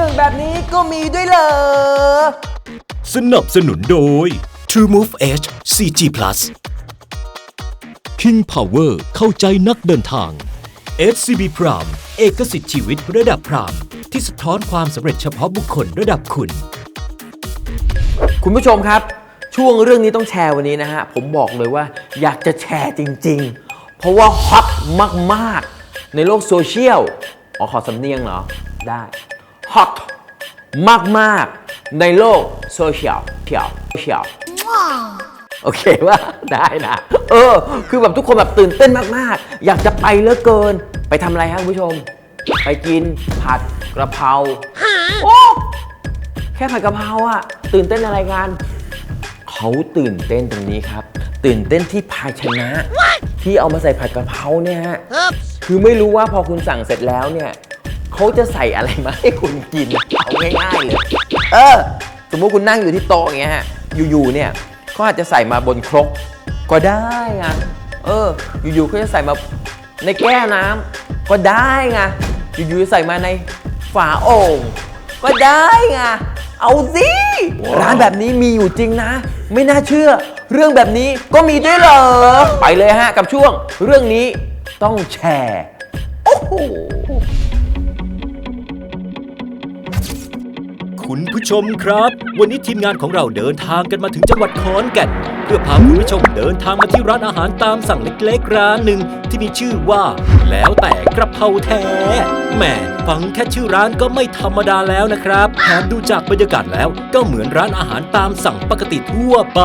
รื่องแบบนี้ก็มีด้วยเหรอ สนับสนุนโดย True Move Edge 4G Plus King Power เข้าใจนักเดินทาง SCB Prime เอกสิทธิ์ชีวิตระดับพรามที่สะท้อนความสำเร็จเฉพาะบุคคลระดับคุณ คุณผู้ชมครับ ช่วงเรื่องนี้ต้องแชร์วันนี้นะฮะ ผมบอกเลยว่าอยากจะแชร์จริง ๆ เพราะว่าฮอตมาก ๆ ในโลกโซเชียลอ๋อขอสำเนียงเหรอ ได้ ฮอตมาก ๆ ในโลกโซเชียลเชียลเชียลโอเคว่าได้นะ เออ คือแบบทุกคนแบบตื่นเต้นมาก ๆ อยากจะไปเหลือเกิน ไปทำอะไรฮะคุณผู้ชม ไปกินผัดกระเพราโอ้แค่ผัดกะเพราอะตื่นเต้นอะไรกันเขาตื่นเต้นตรงนี้ครับ ตื่นเต้นที่ภาชนะ ที่เอามาใส่ผัดกะเพราเนี่ยฮะคือไม่รู้ว่าพอคุณสั่งเสร็จแล้วเนี่ย เขาจะใส่อะไรมาให้คุณกินเอาง่ายๆเลยเออ สมมติคุณนั่งอยู่ที่โต๊ะอย่างเงี้ยฮะอยู่ๆเนี่ยเขาอาจจะใส่มาบนครกก็ได้ไงเออ อยู่ๆเขาจะใส่มาในแก้วน้ำก็ได้ไงอยู่ๆใส่มาในฝาโอ่งก็ได้ไงเอาสิร้านแบบนี้มีอยู่จริงนะ ไม่น่าเชื่อ เรื่องแบบนี้ก็มีด้วยเหรอ ไปเลยฮะกับช่วง เรื่องนี้ต้องแชร์ โอ้โห คุณผู้ชมครับ วันนี้ทีมงานของเราเดินทางกันมาถึงจังหวัดขอนแก่น เพื่อพาคุณผู้ชมเดินทางมาที่ร้านอาหารตามสั่งเล็กๆร้านหนึ่งที่มีชื่อว่า แล้วแต่กระเพราแท้แหมฟังแค่ชื่อร้านก็ไม่ธรรมดาแล้วนะครับแถมดูจากบรรยากาศแล้ว ก็เหมือนร้านอาหารตามสั่งปกติทั่วไป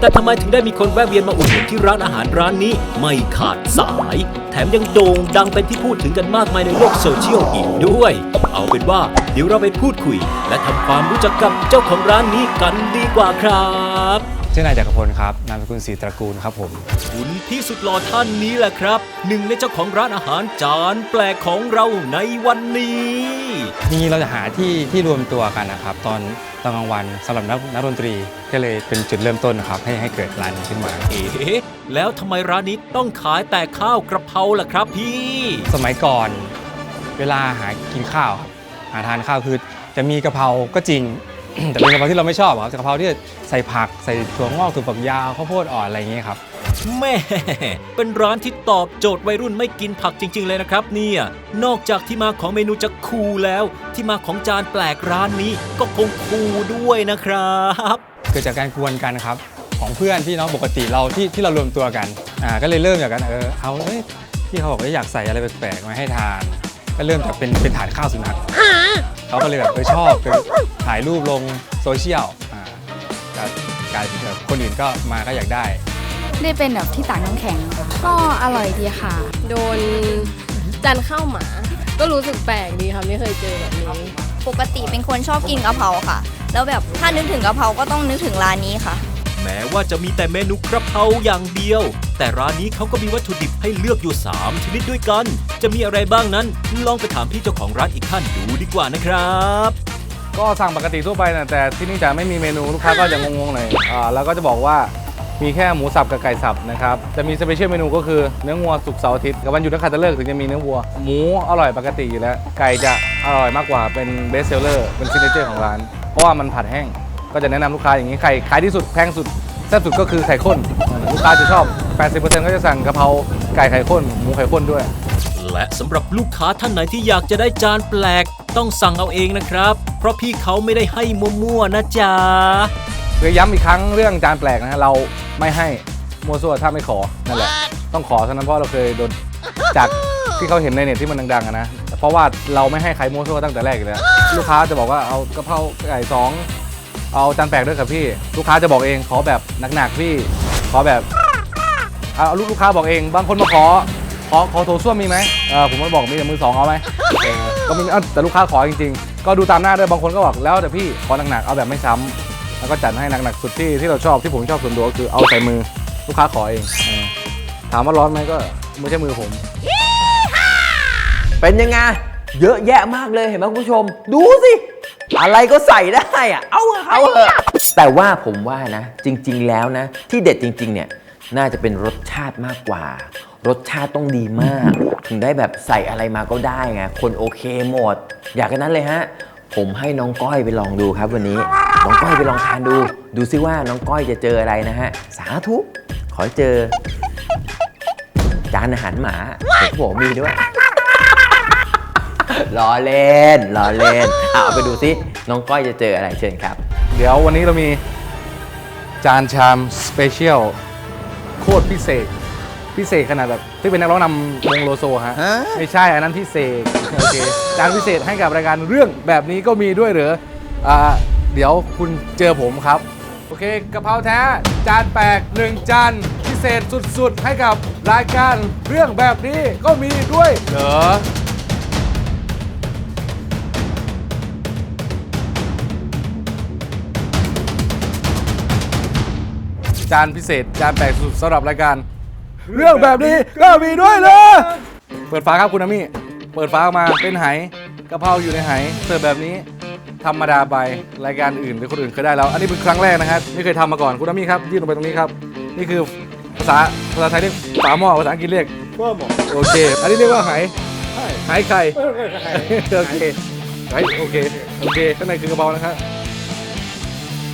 แต่ทำไมถึงได้มีคนแวะเวียนมาอุดหนุนที่ร้านอาหารร้านนี้ไม่ขาดสาย แถมยังโด่งดังเป็นที่พูดถึงกันมากมายในโลกโซเชียลอีกด้วย เอาเป็นว่า เดี๋ยวเราไปพูดคุย และทำความรู้จักกับเจ้าของร้านนี้กันดีกว่าครับชื่อนายจักรพลครับนามสกุลศรีตระกูลครับผมคุณพี่สุดหล่อท่านนี้แหละครับ หนึ่งในเจ้าของร้านอาหารจานแปลกของเราในวันนี้จริงๆเราจะหาที่ที่รวมตัวกันนะครับ ตอนตอนกลางวันสำหรับนักนักดนตรีก็เลยเป็นจุดเริ่มต้นนะครับ ให้ให้เกิดร้านนี้ขึ้นมาเอ๊ะแล้วทำไมร้านนี้ต้องขายแต่ข้าวกระเพราล่ะครับพี่ สมัยก่อน เวลาหากินข้าวครับ หาทานข้าวคือจะมีกะเพราก็จริง แต่เป็นกะเพราที่เราไม่ชอบอะครับกะเพราที่ใส่ผักใส่ถั่วงอกถั่วฝักยาวข้าวโพดอ่อนอะไรอย่างเงี้ยครับแม่เป็นร้านที่ตอบโจทย์วัยรุ่นไม่กินผักจริง ๆ เลยนะครับ เนี่ยนอกจากที่มาของเมนูจะคูลแล้ว ที่มาของจานแปลกร้านนี้ก็คงคูลด้วยนะครับเกิดจากการกวนกันครับ ของเพื่อนพี่น้องปกติเราที่ที่เรารวมตัวกันอ่าก็เลยเริ่มจากกันเออเอาเอ้ยพี่เขาบอกว่าอยากใส่อะไรแปลกๆมาให้ทาน ก็เริ่มจากเป็นเป็นฐานข้าวสุนัขเขาก็เลยแบบเออชอบก็ถ่ายรูปลงโซเชียลอ่าก็กลายเป็นแบบคนอื่นก็มาก็อยากได้ ได้เป็นแบบที่ตากน้ำแข็งค่ะก็อร่อยดีค่ะ โดนจันข้าวหมา ก็รู้สึกแปลกดีค่ะไม่เคยเจอแบบนี้ปกติเป็นคนชอบกินกะเพราค่ะ แล้วแบบถ้านึกถึงกะเพราก็ต้องนึกถึงร้านนี้ค่ะแม้ว่าจะมีแต่เมนูกระเพราอย่างเดียว แต่ร้านนี้เขาก็มีวัตถุดิบให้เลือกอยู่ 3 ชนิดด้วยกัน จะมีอะไรบ้างนั้น ลองไปถามพี่เจ้าของร้านอีกท่านดูดีกว่านะครับ ก็สั่งปกติทั่วไปนะแต่ที่นี่จะไม่มีเมนูลูกค้าก็จะงงๆหน่อยอ่าแล้วก็จะบอกว่ามีแค่หมูสับกับไก่สับนะครับ จะมีสเปเชียลเมนูก็คือเนื้องัวสุกเสาร์อาทิตย์กับวันหยุดนักขัตฤกษ์ถึงจะมีเนื้อวัว หมูอร่อยปกติอยู่แล้ว ไก่จะอร่อยมากกว่าเป็นเบสเซลเลอร์เป็นซิกเนเจอร์ของร้าน เพราะว่ามันผัดแห้ง ก็จะแนะนำลูกค้าอย่างนี้ไข่ขายที่สุดแพงสุดแซ่บสุดก็คือไข่ข้น ลูกค้าจะชอบ 80%ก็จะสั่งกะเพราไก่ไข่ข้นหมูไข่ข้นด้วย และสำหรับลูกค้าท่านไหนที่อยากจะได้จานแปลก ต้องสั่งเอาเองนะครับ เพราะพี่เขาไม่ได้ให้มั่วๆนะจ๊ะคือย้ำอีกครั้งเรื่องจานแปลกนะฮะเราไม่ให้มัวซั่วถ้าไม่ขอนั่นแหละ ต้องขอเท่านั้นเพราะเราเคยโดนจากที่เขาเห็นในเน็ตที่มันดังๆอะนะเพราะว่าเราไม่ให้ใครมัวซั่วตั้งแต่แรกอยู่แล้วลูกค้าจะบอกว่าเอากะเพราไก่สอง เอาจานแปลกด้วยครับพี่ ลูกค้าจะบอกเองขอแบบหนักๆพี่ ขอแบบเอาลูกลูกค้าบอกเอง บางคนมาขอ ขอขอโถส้วมมีไหมเออผมก็บอกมีแต่มือสองเอาไหมเออก็มีเอาแต่ลูกค้าขอจริงๆ ก็ดูตามหน้าด้วยบางคนก็บอกแล้วแต่พี่ขอหนักๆเอาแบบไม่ซ้ำแล้วก็จัดให้หนักๆสุดที่ที่เราชอบที่ผมชอบส่วนตัวก็คือเอาใส่มือลูกค้าขอเองเออถามว่าร้อนไหมก็ไม่ใช่มือผม เป็นยังไงเยอะแยะมากเลยเห็นไหมคุณผู้ชม ดูสิ อะไรก็ใส่ได้อะเอาเถอะเอาเถอะแต่ว่าผมว่านะ จริง ๆ แล้วนะ ที่เด็ดจริง ๆ เนี่ย น่าจะเป็นรสชาติมากกว่า รสชาติต้องดีมาก ถึงได้แบบใส่อะไรมาก็ได้ไงคนโอเคหมด อยากกันนั้นเลยฮะผผมให้น้องก้อยไปลองดูครับวันนี้ น้องก้อยไปลองทานดู ดูซิว่าน้องก้อยจะเจออะไรนะฮะ สาธุ ขอให้เจอ จานอาหารหมาเห็นผมมีด้วย ล้อเล่นล้อเล่นอะเอาไปดูซิน้องก้อยจะเจออะไรเชิญครับ เดี๋ยววันนี้เรามีจานชามสเปเชียลโคตรพิเศษ พิเศษขนาดแบบที่เป็นนักร้องนำวงโลโซฮะ ไม่ใช่อันนั้นพิเศษโอเคจานพิเศษให้กับรายการเรื่องแบบนี้ก็มีด้วยเหรออ่าเดี๋ยวคุณเจอผมครับ โอเคกะเพราแท้จานแปลกหนึ่งจานพิเศษสุดๆ ให้กับรายการเรื่องแบบนี้ก็มีด้วยเหรอ จานพิเศษ จานแปลกสุดสำหรับรายการ เรื่องแบบนี้ก็มีด้วยเลยเปิดฝาครับคุณอามี่เปิดฝาออกมาเป็นไหกะเพราอยู่ในไหเสิร์ฟแบบนี้ธรรมดาไปรายการอื่นหรือคนอื่นเคยได้แล้ว อันนี้เป็นครั้งแรกนะครับไม่เคยทำมาก่อนคุณอามี่ครับยื่นลงไปตรงนี้ครับนี่คือภาษาภาษาไทยเรียกฝาหม้อภาษาอังกฤษเรียกโอเค อันนี้เรียกว่าไหไหไข่โอเคไหโอเค โอเค ข้างในคือกะเพรานะครับ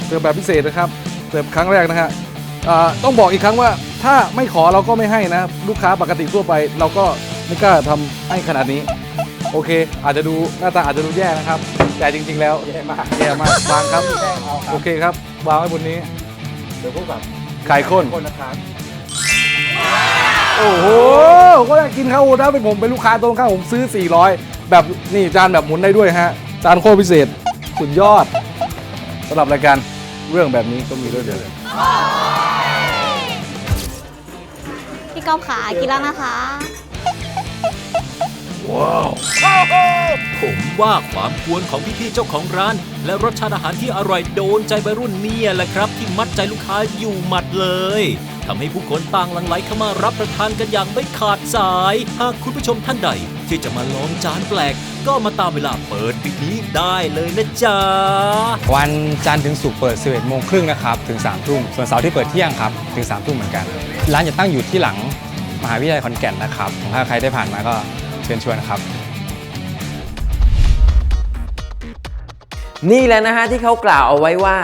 เสิร์ฟแบบพิเศษนะครับ เสิร์ฟครั้งแรกนะฮะอ่า ต้องบอกอีกครั้งว่าถ้าไม่ขอเราก็ไม่ให้นะลูกค้าปกติทั่วไป เราก็ไม่กล้าทำให้ขนาดนี้ โอเค อาจจะดูหน้าตาอาจจะดูแย่นะครับ แต่จริง ๆ แล้วแย่มากแย่มากวางครับโอเคครับวางไว้บนนี้เดี๋ยวพวกแบบไข่ข้นโอ้โหก็อยากกินข้าวโอ๊ตนะเป็นผมเป็นลูกค้าตรงข้างผมซื้อ 400 แบบนี่จานแบบหมุนได้ด้วยฮะจานโคตรพิเศษสุดยอดสำหรับรายการเรื่องแบบนี้ก็มีด้วยเดี๋ยว่ก้าวขากินแล้วนะคะ ว้าว ผมว่าความกวนของพี่ๆเจ้าของร้าน และรสชาติอาหารที่อร่อยโดนใจวัยรุ่นเนี่ยแหละครับ ที่มัดใจลูกค้าอยู่หมัดเลย ทำให้ผู้คนต่างหลั่งไหลเข้ามารับประทานกันอย่างไม่ขาดสาย หากคุณผู้ชมท่านใด ที่จะมาลองจานแปลก ก็มาตามเวลาเปิดปิดนี้ได้เลยนะจ๊ะ วันจันทร์ถึงศุกร์เปิด 11โมงครึ่งนะครับถึง3ทุ่มส่วนเสาร์ที่เปิดเที่ยงครับถึง3ทุ่มเหมือนกัน ร้านจะตั้งอยู่ที่หลังมหาวิทยาลัยขอนแก่นนะครับถ้าใครได้ผ่านมาก็เชิญชวนครับ นี่แหละนะฮะที่เขากล่าวเอาไว้ว่า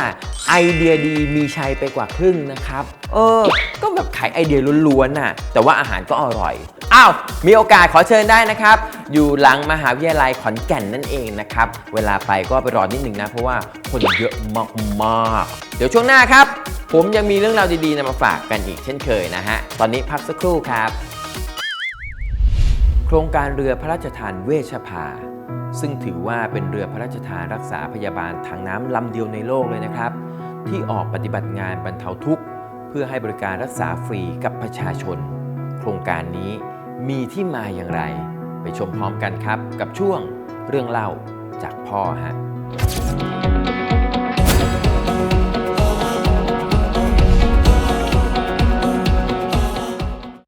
ไอเดียดีมีชัยไปกว่าครึ่งนะครับ เออ ก็แบบขายไอเดียล้วนๆน่ะ แต่ว่าอาหารก็อร่อย อ้าว มีโอกาสขอเชิญได้นะครับ อยู่หลังมหาวิทยาลัยขอนแก่นนั่นเองนะครับ เวลาไปก็ไปรอนิดนึงนะ เพราะว่าคนเยอะมากๆ เดี๋ยวช่วงหน้าครับ ผมยังมีเรื่องราวดีๆนำมาฝากกันอีกเช่นเคยนะฮะ ตอนนี้พักสักครู่ครับ โครงการเรือพระราชทานเวชภาซึ่งถือว่าเป็นเรือพระราชทานรักษาพยาบาลทางน้ำลำเดียวในโลกเลยนะครับ ที่ออกปฏิบัติงานบรรเทาทุกข์ เพื่อให้บริการรักษาฟรีกับประชาชน โครงการนี้มีที่มาอย่างไร ไปชมพร้อมกันครับ กับช่วงเรื่องเล่าจากพ่อฮะ